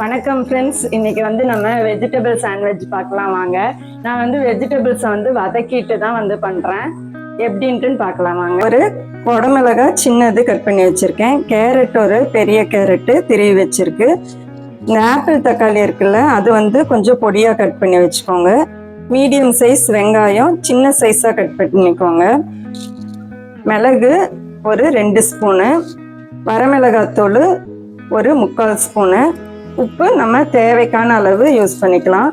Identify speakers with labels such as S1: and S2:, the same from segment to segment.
S1: வணக்கம் ஃப்ரெண்ட்ஸ் இன்னைக்கு வந்து நம்ம வெஜிடபிள் சாண்ட்விச் பார்க்கலாம் வாங்க. நான் வந்து வெஜிடபிள்ஸை வந்து வதக்கிட்டு தான் வந்து பண்ணுறேன் எப்படின்ட்டுன்னு பார்க்கலாம் வாங்க. ஒரு குடமிளகா சின்னது கட் பண்ணி வச்சுருக்கேன். கேரட் ஒரு பெரிய கேரட்டு திருவி வச்சுருக்கு. இந்த ஆப்பிள் தக்காளி இருக்குல்ல அது வந்து கொஞ்சம் பொடியாக கட் பண்ணி வச்சுக்கோங்க. மீடியம் சைஸ் வெங்காயம் சின்ன சைஸாக கட் பண்ணிக்கோங்க. மிளகு ஒரு ரெண்டு ஸ்பூனு வரமிளகாத்தூள் ஒரு முக்கால் ஸ்பூனு உப்பு நம்ம தேவைக்கான அளவு யூஸ் பண்ணிக்கலாம்.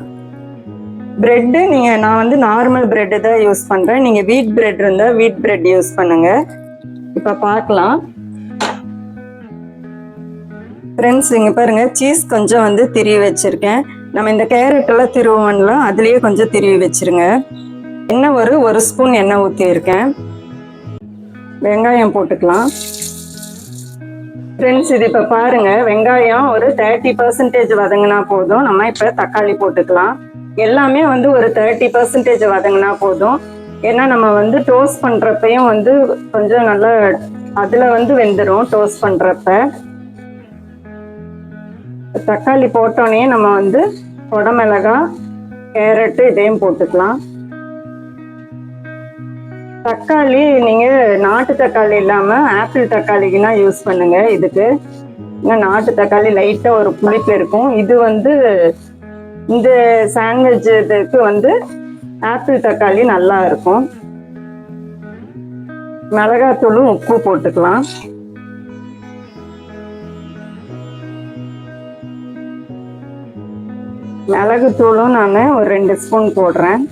S1: பிரெட்டு நீங்கள் நான் வந்து நார்மல் பிரெட்டு தான் யூஸ் பண்ணுறேன் நீங்கள் வீட் பிரெட் இருந்தால் வீட் பிரெட் யூஸ் பண்ணுங்க. இப்போ பார்க்கலாம். ஃப்ரெண்ட்ஸ் இங்கே பாருங்கள் சீஸ் கொஞ்சம் வந்து திருவி வச்சுருக்கேன். நம்ம இந்த கேரட்டெல்லாம் திருவோம்ல அதுலேயே கொஞ்சம் திருவி வச்சிருங்க. எண்ணெய் ஒரு ஒரு ஸ்பூன் எண்ணெய் ஊற்றியிருக்கேன் வெங்காயம் போட்டுக்கலாம். ஃப்ரெண்ட்ஸ் இது இப்போ பாருங்க. வெங்காயம் ஒரு தேர்ட்டி பர்சன்டேஜ் வதங்கினா போதும். நம்ம இப்போ தக்காளி போட்டுக்கலாம். எல்லாமே வந்து ஒரு தேர்ட்டி பர்சன்டேஜ் வதங்கினா போதும். ஏன்னா நம்ம வந்து டோஸ்ட் பண்ணுறப்பையும் வந்து கொஞ்சம் நல்லா அதில் வந்து வெந்துடும் டோஸ்ட் பண்ணுறப்ப தக்காளி போட்டோன்னே நம்ம வந்து குடமிளகா கேரட்டு இதையும் போட்டுக்கலாம். தக்காளி நீங்க நாட்டு தக்காளி இல்லாம ஆப்பிள் தக்காளிக்குனா யூஸ் பண்ணுங்க இதுக்கு. ஏன்னா நாட்டு தக்காளி லைட்டா ஒரு புளிப்பு இருக்கும். இது வந்து இந்த சாண்ட்விச் இதுக்கு வந்து ஆப்பிள் தக்காளி நல்லா இருக்கும். மிளகாத்தூளும் உப்பு போட்டுக்கலாம். மிளகுத்தூளும் நான் ஒரு ரெண்டு ஸ்பூன் போடுறேன்.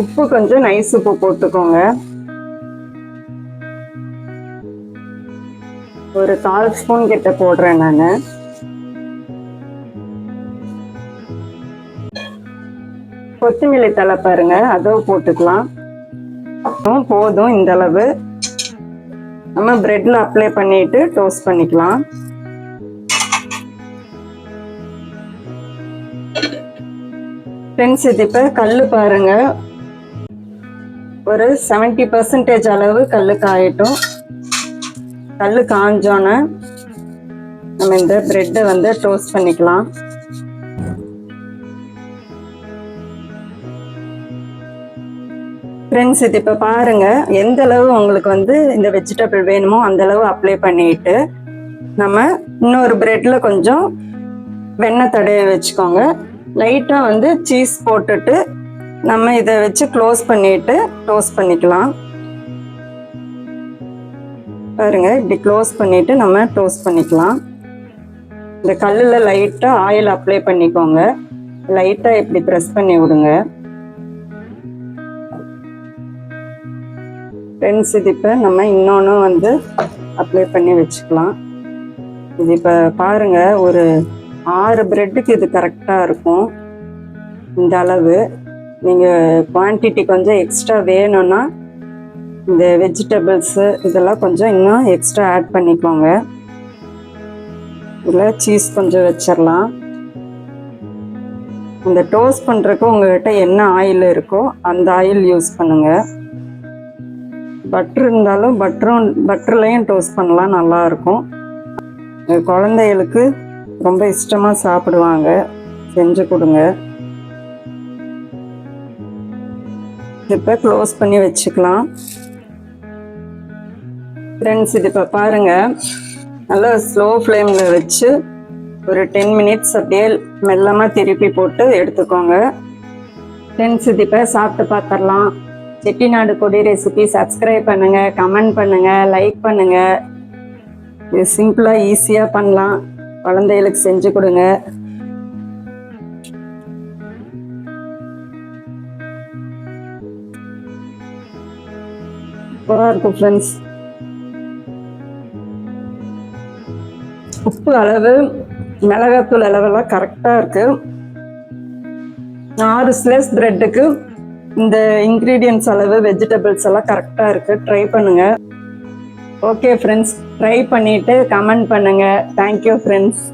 S1: உப்பு கொஞ்சம் நைஸ் உப்பு போட்டுக்கோங்க. ஒரு கால் ஸ்பூன் கிட்ட போடுறேன் நான். கொத்தமல்லி தலை பாருங்க அதுவும் போட்டுக்கலாம். அப்புறம் போதும் இந்த அளவு. நம்ம பிரெட்ல அப்ளை பண்ணிட்டு டோஸ்ட் பண்ணிக்கலாம். ஃப்ரெண்ட்ஸ் இது இப்போ கல் பாருங்க. ஒரு செவன்டி பர்சன்டேஜ் அளவு கல் காயட்டும் கல் காஞ்சோன்னே நம்ம இந்த பிரெட்டை வந்து டோஸ்ட் பண்ணிக்கலாம். ஃப்ரெண்ட்ஸ் இது இப்போ பாருங்கள் எந்த அளவு உங்களுக்கு வந்து இந்த வெஜிடபிள் வேணுமோ அந்த அளவு அப்ளை பண்ணிட்டு நம்ம இன்னொரு ப்ரெட்டில் கொஞ்சம் வெண்ணெய் தடைய வச்சுக்கோங்க. லைட்டாக வந்து சீஸ் போட்டுட்டு நம்ம இதை வச்சு க்ளோஸ் பண்ணிட்டு டோஸ்ட் பண்ணிக்கலாம். பாருங்க இப்படி க்ளோஸ் பண்ணிட்டு நம்ம டோஸ்ட் பண்ணிக்கலாம். இந்த கல்லில் லைட்டாக ஆயில் அப்ளை பண்ணிக்கோங்க. லைட்டாக இப்படி ப்ரெஸ் பண்ணி விடுங்க. ஃப்ரெண்ட்ஸ் இது இப்போ நம்ம இன்னொன்று வந்து அப்ளை பண்ணி வச்சுக்கலாம். இது இப்போ பாருங்கள் ஒரு ஆறு ப்ரெட்டுக்கு இது கரெக்டாக இருக்கும். இந்த அளவு. நீங்கள் குவான்டிட்டி கொஞ்சம் எக்ஸ்ட்ரா வேணும்னா இந்த வெஜிடபிள்ஸு இதெல்லாம் கொஞ்சம் இன்னும் எக்ஸ்ட்ரா ஆட் பண்ணிக்கோங்க. இதில் சீஸ் கொஞ்சம் வச்சிடலாம் இந்த டோஸ்ட் பண்ணுறதுக்கு உங்கள்கிட்ட என்ன ஆயில் இருக்கோ அந்த ஆயில் யூஸ் பண்ணுங்கள் பட்ரு இருந்தாலும் பட்டரும் பட்டர்லையும் டோஸ்ட் பண்ணலாம் நல்லாயிருக்கும் குழந்தைகளுக்கு ரொம்ப இஷ்டமாக சாப்பிடுவாங்க. செஞ்சு கொடுங்க. இப்போ க்ளோஸ் பண்ணி வச்சுக்கலாம். ஃப்ரெண்ட்ஸ் இது இப்போ பாருங்கள் நல்லா ஸ்லோ ஃப்ளேமில் வச்சு ஒரு டென் மினிட்ஸ் அப்படியே மெல்லமாக திருப்பி போட்டு எடுத்துக்கோங்க. ஃப்ரெண்ட்ஸ் இது இப்போ சாப்பிட்டு பார்த்துடலாம் செட்டிநாடு கொடி ரெசிபி சப்ஸ்கிரைப் பண்ணுங்கள் கமெண்ட் பண்ணுங்கள் லைக் பண்ணுங்கள் இது சிம்பிளாக ஈஸியாக பண்ணலாம். குழந்தைகளுக்கு செஞ்சு கொடுங்க. சூப்பராக இருக்கும் ஃப்ரெண்ட்ஸ் உப்பு அளவு மிளகாத்தூள் அளவெல்லாம் கரெக்டாக இருக்கு. ஆறு ஸ்லைஸ் ப்ரெட்டுக்கு இந்த இன்க்ரீடியன்ஸ் அளவு வெஜிடபிள்ஸ் எல்லாம் கரெக்டாக இருக்கு. ட்ரை பண்ணுங்கள் ஓகே ஃப்ரெண்ட்ஸ் ட்ரை பண்ணிவிட்டு கமெண்ட் பண்ணுங்கள் தேங்க்யூ ஃப்ரெண்ட்ஸ்